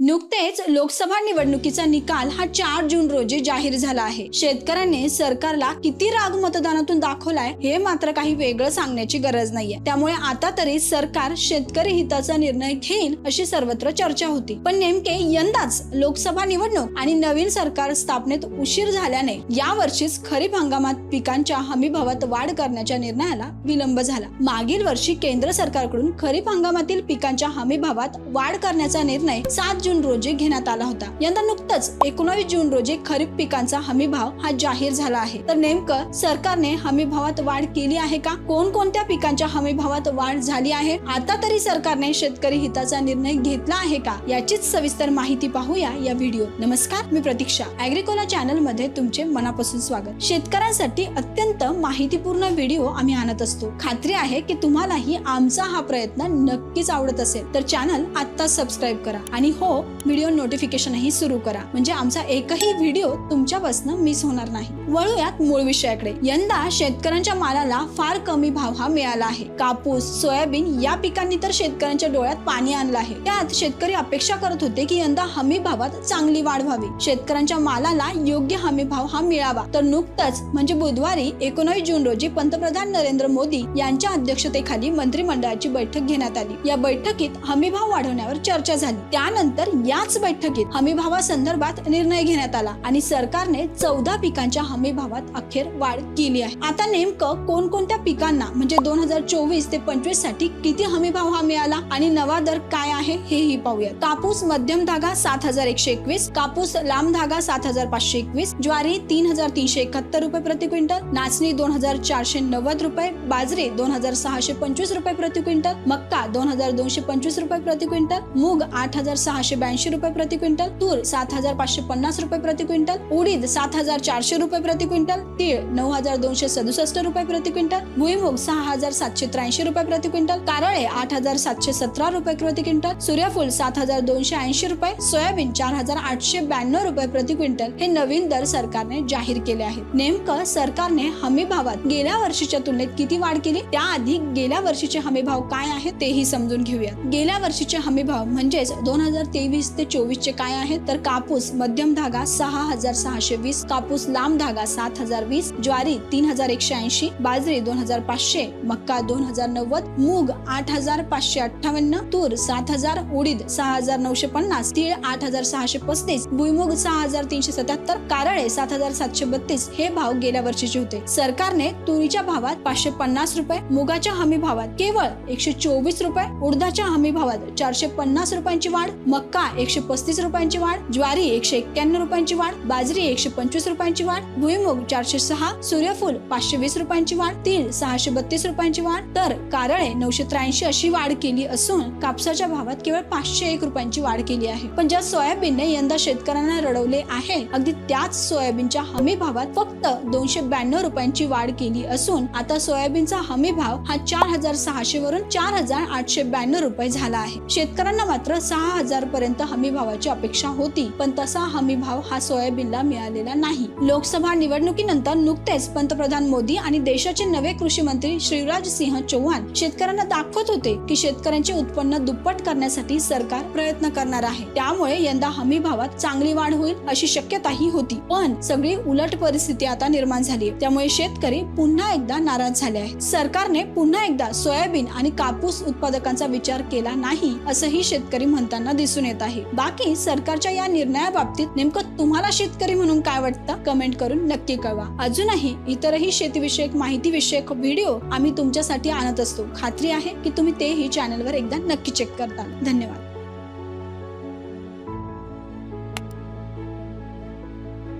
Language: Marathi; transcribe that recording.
नुकतेच लोकसभा निवडणुकीचा निकाल हा चार जून रोजी जाहीर झाला आहे. शेतकऱ्यांनी सरकारला किती राग मतदानातून दाखवलाय हे मात्र काही वेगळं सांगण्याची गरज नाहीये. त्यामुळे आता तरी सरकार शेतकरी हिताचा निर्णय घेईल अशी सर्वत्र चर्चा होती. पण नेमके यंदाच लोकसभा निवडणूक आणि नवीन सरकार स्थापनेत उशीर झाल्याने यावर्षीच खरीप हंगामात पिकांच्या हमी भावात वाढ करण्याच्या निर्णयाला विलंब झाला. मागील वर्षी केंद्र सरकारकडून खरीप हंगामातील पिकांच्या हमी भावात वाढ करण्याचा निर्णय सात जून रोजी घेण्यात आला होता. यंदा नुकतंच एकोणावीस जून रोजी खरीप पिकांचा हमी भाव हा जाहीर झाला आहे. तर नेमकं सरकारने हमी भावात वाढ केली आहे का? कोणकोणत्या पिकांच्या हमी भावात वाढ झाली आहे? आता तरी सरकारने शेतकरी हिताचा निर्णय घेतला आहे का? याचीच सविस्तर माहिती पाहूया या व्हिडिओ. नमस्कार मी प्रतीक्षा. अॅग्रिकोला चॅनलमध्ये तुमचे मनापासून स्वागत. शेतकऱ्यांसाठी अत्यंत माहितीपूर्ण व्हिडिओ आम्ही आणत असतो. खात्री आहे की तुम्हालाही आमचा हा प्रयत्न नक्कीच आवडत असेल. तर चॅनल आता सबस्क्राईब करा. आणि हो व्हिडिओ नोटिफिकेशनही सुरू करा. म्हणजे आमचा एकही व्हिडिओ तुमच्यापासून मिस होणार नाही. वळूयात मूळ विषयाकडे. यंदा शेतकऱ्यांच्या मालाला फार कमी भाव हा मिळाला आहे. कापूस सोयाबीन या पिकांनी तर शेतकऱ्यांच्या डोळ्यात पाणी आणलं आहे. त्यात शेतकरी अपेक्षा करत होते की यंदा हमी भावात चांगली वाढ व्हावी. शेतकऱ्यांच्या मालाला योग्य हमी भाव हा मिळावा. तर नुकतंच म्हणजे बुधवारी एकोणीस जून रोजी पंतप्रधान नरेंद्र मोदी यांच्या अध्यक्षतेखाली मंत्रिमंडळाची बैठक घेण्यात आली. या बैठकीत हमी भाव वाढवण्यावर चर्चा झाली. त्यानंतर याच बैठकीत हमीभावासंदर्भात निर्णय घेण्यात आला आणि सरकारने चौदा पिकांच्या हमी भावात अखेर वाढ केली आहे. आता नेमकं कोणकोणत्या पिकांना म्हणजे दोन हजार चोवीस ते पंचवीससाठी किती हमी भाव हा मिळाला आणि नवा दर काय आहे हेही पाहूया कापूस मध्यम धागा सात हजार एकशे एकवीस कापूस लांब धागा सात हजार पाचशे एकवीस ज्वारी तीन हजार तीनशे एकाहत्तर रुपये प्रति क्विंटल नाचणी दोन हजार चारशे नव्वद रुपये बाजरी दोन हजार सहाशे पंचवीस रुपये प्रति क्विंटल मक्का दोन हजार दोनशे पंचवीस रुपये प्रति क्विंटल मूग आठ हजार सहाशे ब्याऐंशी रुपये प्रति क्विंटल तूर सात हजार पाचशे पन्नास रुपये प्रति क्विंटल उडीद सात हजार चारशे रुपये प्रति क्विंटल तीळ नऊ हजार दोनशे सदुसष्ट रुपये प्रति क्विंटल भुईमुग सहा हजार सातशे त्र्याऐंशी रुपये प्रति क्विंटल कारळे आठ हजार सातशे सतरा रुपये प्रति क्विंटल सूर्यफूल सात हजार दोनशे ऐंशी रुपये सोयाबीन चार हजार आठशे ब्याण्णव रुपये प्रति क्विंटल हे नवीन दर सरकारने जाहीर केले आहेत. नेमकं सरकारने हमी भावात गेल्या वर्षीच्या तुलनेत किती वाढ केली? त्याआधी गेल्या वर्षीचे हमी भाव काय आहेत तेही समजून घेऊया गेल्या वर्षीचे हमी भाव म्हणजेच दोन हजार तेवीस ते चोवीस चे काय आहे तर कापूस मध्यम धागा सहा हजार सहाशे वीस कापूस लांब धागा सात हजार वीस ज्वारी तीन हजार एकशे ऐंशी बाजरी दोन हजार पाचशे मक्का दोन हजार नव्वद मूग आठ हजार पाचशे अठ्ठावन्न तूर सात हजार उडीद सहा हजार नऊशे पन्नास तीळ आठ हजार सहाशे पस्तीस भुईमुग सहा हजार तीनशे सत्याहत्तर कारळे सात हजार सातशे बत्तीस हे भाव गेल्या वर्षीचे होते. सरकारने तुरीच्या भावात पाचशे पन्नास रुपये मुगाच्या हमी भावात केवळ एकशे चोवीस रुपये उडदाच्या हमी भावात चारशे पन्नास रुपयांची वाढ मक्का एकशे पस्तीस रुपयांची वाढ ज्वारी एकशे एक्क्याण्णव रुपयांची वाढ बाजरी एकशे पंचवीस रुपयांची वाढ भुईमुग चारशे सहा सूर्यफूल पाचशे वीस रुपयांची वाढ तीळ सहाशे बत्तीस रुपयांची वाढ. तर कारळे नऊशे त्र्याऐंशी अशी वाढ केली असून कापसाच्या भावात केवळ पाचशे एक रुपयांची वाढ केली आहे. पण ज्या सोयाबीनने यंदा शेतकऱ्यांना रडवले आहे अगदी त्याच सोयाबीनच्या हमी भावात फक्त दोनशे ब्याण्णव रुपयांची वाढ केली असून आता सोयाबीनचा हमी भाव हा चार हजार सहाशे वरून चार हजार आठशे ब्याण्णव रुपये झाला आहे. शेतकऱ्यांना मात्र सहा हजार पर्यंत हमी भावाची अपेक्षा होती पण तसा हमी भाव हा सोयाबीनला मिळालेला नाही. लोकसभा निवडणुकीनंतर नुकतेच पंतप्रधान मोदी आणि देशाचे नवे कृषी मंत्री श्रीराज सिंह चौहान शेतकऱ्यांना दाखवत होते की शेतकऱ्यांचे उत्पन्न दुप्पट करण्यासाठी सरकार प्रयत्न करणार आहे. त्यामुळे यंदा हमी भावात चांगली वाढ होईल अशी शक्यताही होती. पण सगळी उलट परिस्थिती आता निर्माण झाली त्यामुळे शेतकरी पुन्हा एकदा नाराज झाले आहेत. सरकारने पुन्हा एकदा सोयाबीन आणि कापूस उत्पादकांचा विचार केला नाही असंही शेतकरी म्हणताना दिसून येत आहे. बाकी सरकारच्या या निर्णयाबाबतीत नेमकं तुम्हाला शेतकरी म्हणून काय वाटतं? कमेंट करून नक्की कळवा. अजूनही इतरही शेतीविषयक माहितीविषयक व्हिडिओ आम्ही तुमच्यासाठी आणत असतो. खात्री आहे की तुम्ही तेही चॅनलवर एकदा नक्की चेक करता धन्यवाद.